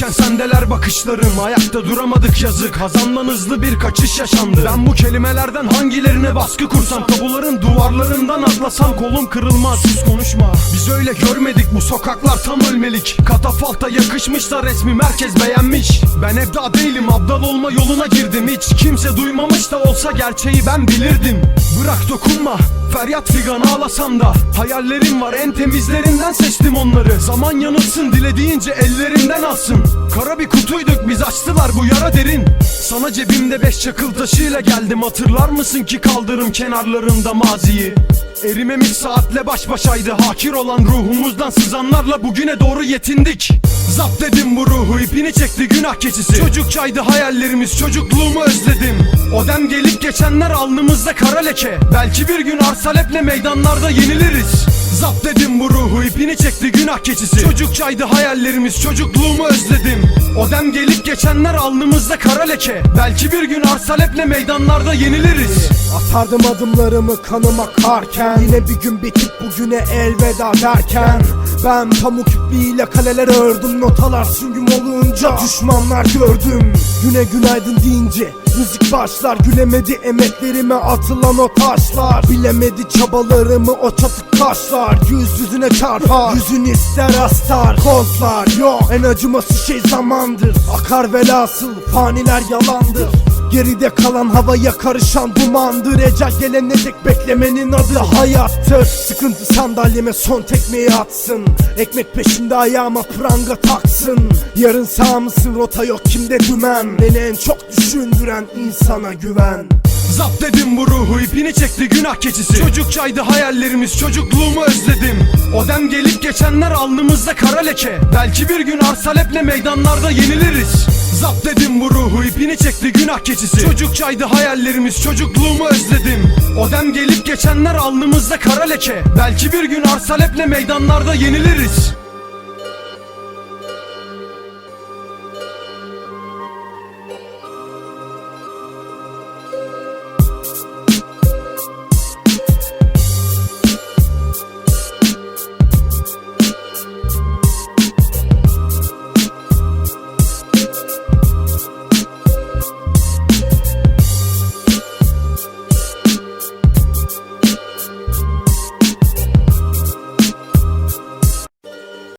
Koşarken sendeler bakışlarım. Ayakta duramadık yazık. Hazandan hızlı bir kaçış yaşandı. Ben bu kelimelerden hangilerine baskı kursam? Tabuların duvarlarından atlasam kolum kırılmaz. Sus konuşma. Biz öyle görmedik. Bu sokaklar tam ölmelik. Katafalta yakışmış da resmi. Merkez beğenmiş. Ben evda değilim. Abdal olma yoluna girdim. Hiç kimse duymamış da olsa gerçeği ben bilirdim Bırak dokunma. Feryat figan ağlasam da Hayallerim var. En temizlerinden seçtim onları. Zaman yanılsın dilediğince ellerinden alsın Kara bir kutuyduk biz açtılar bu yara derin. Sana cebimde beş çakıl taşıyla geldim. Hatırlar mısın ki kaldırım kenarlarında maziyi? Erimemiş saatle baş başaydı. Hakir olan ruhumuzdan sızanlarla bugüne doğru yetindik Zapt dedim bu ruhu ipini çekti günah keçisi. Çocukçaydı hayallerimiz çocukluğumu özledim. O dem gelip geçenler alnımızda kara leke. Belki bir gün arsaleple meydanlarda yeniliriz. Zapt dedim bu ruhu ipini çekti günah keçisi. Çocukçaydı hayallerimiz çocukluğumu özledim. O dem gelip geçenler alnımızda kara leke. Belki bir gün arsaleple meydanlarda yeniliriz. Atardım adımlarımı kanım akarken Yine bir gün bitip bugüne elveda derken Ben pamuk ipliğiyle kaleler ördüm Notalar süngüm olunca düşmanlar gördüm. Güne günaydın deyince müzik başlar Gülemedi emeklerime atılan o taşlar. Bilemedi çabalarımı o çatık kaşlar Yüz yüzüne çarpar Yüzün ister astar. Kozlar yok En acıması şey zamandır. Akar velhasıl faniler yalandır Geride kalan havaya karışan dumandır Ecel gelene dek beklemenin adı hayattır. Sıkıntı sandalyeme son tekmeyi atsın. Ekmek peşinde ayağıma pranga taksın. Yarın sağ mısın? Rota yok. Kimde dümen? Beni en çok düşündüren insana güven. Zapt dedim bu ruhu ipini çekti günah keçisi. Çocukçaydı hayallerimiz çocukluğumu özledim. O dem gelip geçenler alnımızda kara leke. Belki bir gün arsaleple meydanlarda yeniliriz Zapt dedim bu ruhu ipini çekti günah keçisi. Çocukçaydı hayallerimiz çocukluğumu özledim. O dem gelip geçenler alnımızda kara leke Belki bir gün arsaleple meydanlarda yeniliriz